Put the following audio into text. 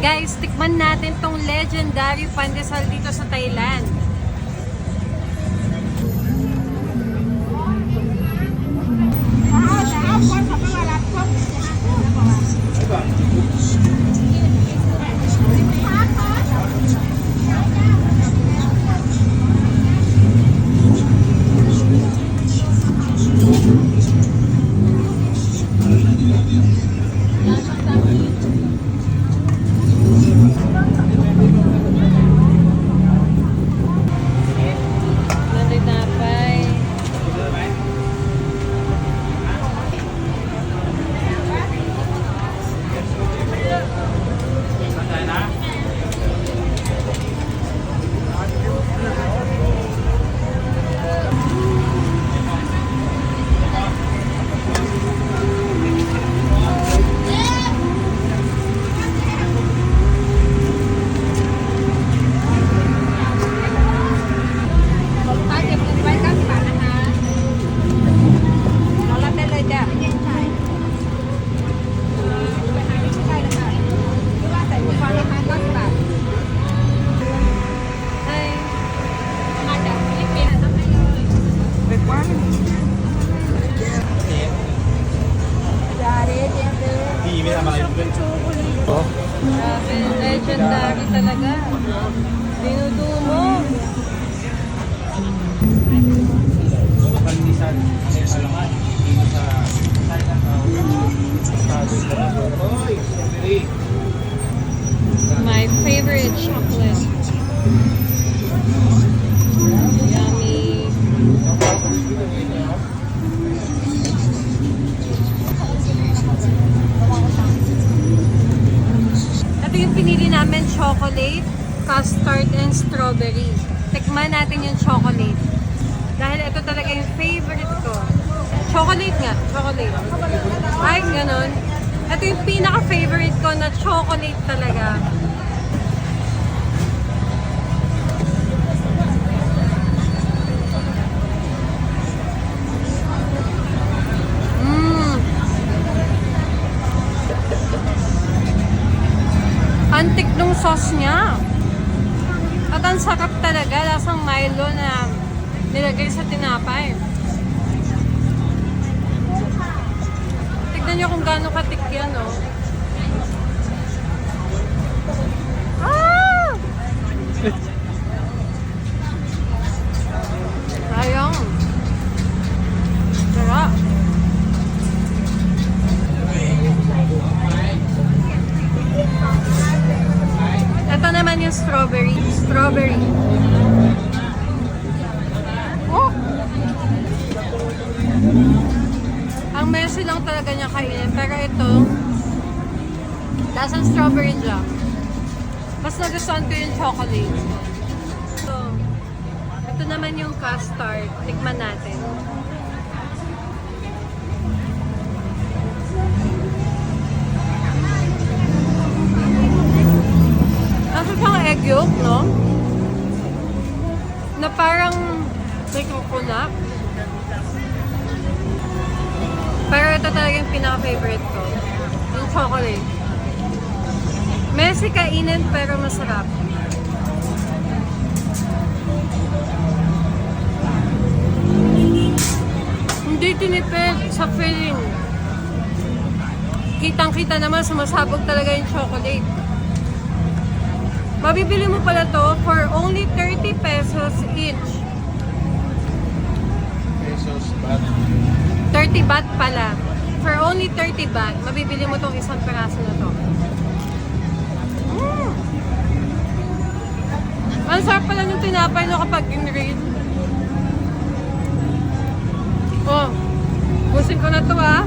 Guys, tikman natin tong legendary pandesal dito sa Thailand. Hindi, may tama kayo. Grabe, legendary talaga. Dinudumo. Chocolate, custard, and strawberry. Tikman natin yung chocolate. Dahil ito talaga yung favorite ko. Chocolate nga, chocolate. Ay, ganun. Ito yung pinaka-favorite ko na chocolate talaga. Nung sauce niya. At ang sarap talaga, lasang Milo na nilagay sa tinapay. Tignan niyo kung gaano katik yan, oh. Ah! Talaga niya kainin. Pero ito, lasang strawberry jam. Mas nagustuhan ko yung chocolate. So, ito naman yung custard. Tikman natin. Nasa siyang egg yolk, no? Na parang may coconut. Pinaka-favorite ko. Yung chocolate. Messy kainin pero masarap. Hindi tinipid sa filling. Kitang-kita naman sumasabog talaga yung chocolate. Mabibili mo pala to for only 30 pesos each. Pesos, baht. 30 baht pala. For only 30 baht, mabibili mo tong isang peraso na to. Mm. Ang sarap pala ng tinapay no kapag in-read. Oh, busin ko na to ah.